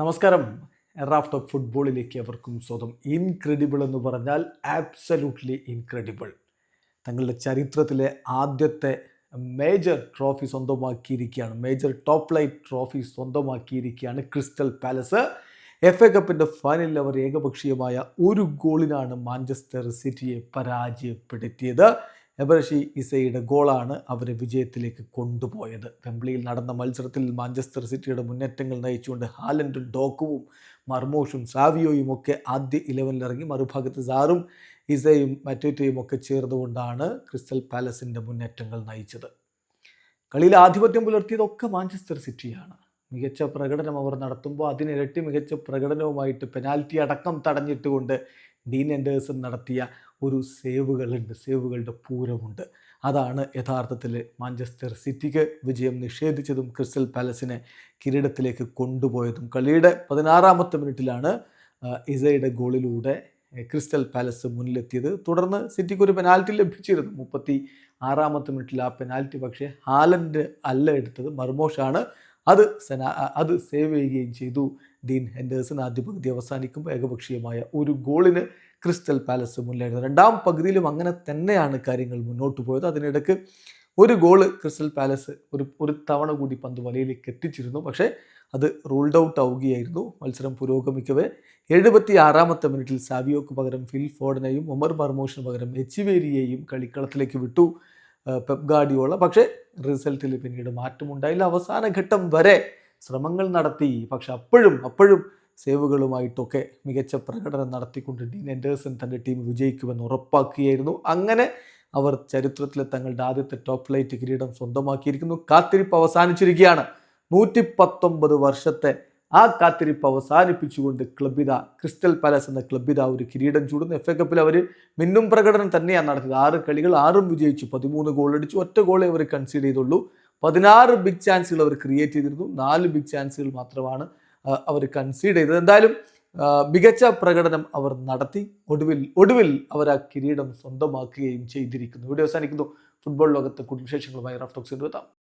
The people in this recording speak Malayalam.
നമസ്കാരം. റാഫ് ടോക്ക് ഫുട്ബോളിലേക്ക് അവർക്കും സ്വന്തം ഇൻക്രെഡിബിൾ എന്ന് പറഞ്ഞാൽ ആബ്സല്യൂട്ട്ലി ഇൻക്രെഡിബിൾ തങ്ങളുടെ ചരിത്രത്തിലെ ആദ്യത്തെ മേജർ ട്രോഫി സ്വന്തമാക്കിയിരിക്കുകയാണ്. മേജർ ടോപ്പ് ലൈറ്റ് ട്രോഫി സ്വന്തമാക്കിയിരിക്കുകയാണ് ക്രിസ്റ്റൽ പാലസ്. എഫ് എ കപ്പിന്റെ ഫൈനലിൽ അവർ ഏകപക്ഷീയമായ ഒരു ഗോളിനാണ് മാഞ്ചസ്റ്റർ സിറ്റിയെ പരാജയപ്പെടുത്തിയത്. എബറഷി ഇസയുടെ ഗോളാണ് അവരെ വിജയത്തിലേക്ക് കൊണ്ടുപോയത്. വെംബ്ലിയിൽ നടന്ന മത്സരത്തിൽ മാഞ്ചസ്റ്റർ സിറ്റിയുടെ മുന്നേറ്റങ്ങൾ നയിച്ചുകൊണ്ട് ഹാലൻഡും ഡോക്കുവും മർമോഷും സാവിയോയും ഒക്കെ ആദ്യ ഇലവനിലിറങ്ങി മറുഭാഗത്ത് സാറും ഇസയും മറ്റേറ്റയും ഒക്കെ ചേർന്നുകൊണ്ടാണ് ക്രിസ്റ്റൽ പാലസിന്റെ മുന്നേറ്റങ്ങൾ നയിച്ചത്. കളിയിൽ ആധിപത്യം പുലർത്തിയതൊക്കെ മാഞ്ചസ്റ്റർ സിറ്റിയാണ്. മികച്ച പ്രകടനം അവർ നടത്തുമ്പോൾ അതിനിരട്ടി മികച്ച പ്രകടനവുമായിട്ട് പെനാൽറ്റി അടക്കം തടഞ്ഞിട്ടുകൊണ്ട് ഡീൻ എൻഡേഴ്സൺ നടത്തിയ ഒരു സേവുകളുണ്ട് സേവുകളുടെ പൂരമുണ്ട്. അതാണ് യഥാർത്ഥത്തിൽ മാഞ്ചസ്റ്റർ സിറ്റിക്ക് വിജയം നിഷേധിച്ചതും ക്രിസ്റ്റൽ പാലസിനെ കിരീടത്തിലേക്ക് കൊണ്ടുപോയതും. കളിയുടെ പതിനാറാമത്തെ മിനിറ്റിലാണ് ഇസയുടെ ഗോളിലൂടെ ക്രിസ്റ്റൽ പാലസ് മുന്നിലെത്തിയത്. തുടർന്ന് സിറ്റിക്ക് ഒരു പെനാൽറ്റി ലഭിച്ചിരുന്നു. മുപ്പത്തി ആറാമത്തെ മിനിറ്റിൽ ആ പെനാൽറ്റി പക്ഷേ ഹാലൻഡ് അല്ല എടുത്തത്. മർമോഷാണ് അത് സെന അത് സേവ് ചെയ്യുകയും ചെയ്തു. ഡീൻ ഹെൻഡേഴ്സൺ ആദ്യ പകുതി അവസാനിക്കുമ്പോൾ ഏകപക്ഷീയമായ ഒരു ഗോളിന് ക്രിസ്റ്റൽ പാലസ് മുന്നിലായിരുന്നു. രണ്ടാം പകുതിയിലും അങ്ങനെ തന്നെയാണ് കാര്യങ്ങൾ മുന്നോട്ട് പോയത്. അതിനിടയ്ക്ക് ഒരു ഗോൾ ക്രിസ്റ്റൽ പാലസ് ഒരു ഒരു തവണ കൂടി പന്ത് വലയിലേക്ക് എത്തിച്ചിരുന്നു. പക്ഷേ അത് റൂൾഡ് ഔട്ട് ആവുകയായിരുന്നു മത്സരം പുരോഗമിക്കവേ. എഴുപത്തി ആറാമത്തെ മിനിറ്റിൽ സാവിയോക്ക് പകരം ഫിൽ ഫോർഡിനെയും ഒമർ മർമോഷിന് പകരം എച്ചിവേരിയെയും കളിക്കളത്തിലേക്ക് വിട്ടു. പെപ് ഗാഡിയോള പക്ഷേ റിസൾട്ടിൽ പിന്നീട് മാറ്റമുണ്ടായില്ല അവസാന ഘട്ടം വരെ ശ്രമങ്ങൾ നടത്തി. പക്ഷെ അപ്പോഴും അപ്പോഴും സേവുകളുമായിട്ടൊക്കെ മികച്ച പ്രകടനം നടത്തിക്കൊണ്ട് ഡീൻ എൻഡേഴ്സൺ തന്റെ ടീം വിജയിക്കുമെന്ന് ഉറപ്പാക്കുകയായിരുന്നു. അങ്ങനെ അവർ ചരിത്രത്തിലെ തങ്ങളുടെ ആദ്യത്തെ ടോപ്പ് ഫ്ലൈറ്റ് കിരീടം സ്വന്തമാക്കിയിരിക്കുന്നു. കാത്തിരിപ്പ് അവസാനിച്ചിരിക്കുകയാണ്. നൂറ്റി പത്തൊമ്പത് വർഷത്തെ ആ കാത്തിരിപ്പ് അവസാനിപ്പിച്ചുകൊണ്ട് ക്ലബിത ക്രിസ്റ്റൽ പാലസ് എന്ന ക്ലബിത ഒരു കിരീടം ചൂടുന്നു. എഫ് എ കപ്പിൽ അവർ മിന്നും പ്രകടനം തന്നെയാണ് നടത്തിയത് ആറ് കളികൾ ആറും വിജയിച്ചു. പതിമൂന്ന് ഗോൾ അടിച്ചു. ഒറ്റ ഗോളെ അവർ കൺസീഡ് ചെയ്തുള്ളൂ. പതിനാറ് ബിഗ് ചാൻസുകൾ അവർ ക്രിയേറ്റ് ചെയ്തിരുന്നു. നാല് ബിഗ് ചാൻസുകൾ മാത്രമാണ് അവർ കൺസീഡ് ചെയ്തത്. എന്തായാലും മികച്ച പ്രകടനം അവർ നടത്തി. ഒടുവിൽ ഒടുവിൽ അവർ ആ കിരീടം സ്വന്തമാക്കുകയും ചെയ്തിരിക്കുന്നു. ഇവിടെ അവസാനിക്കുന്നു. ഫുട്ബോൾ ലോകത്തെ കുടുംബ വിശേഷങ്ങളുമായി റഫ് ടോക്സിൽ എത്താം.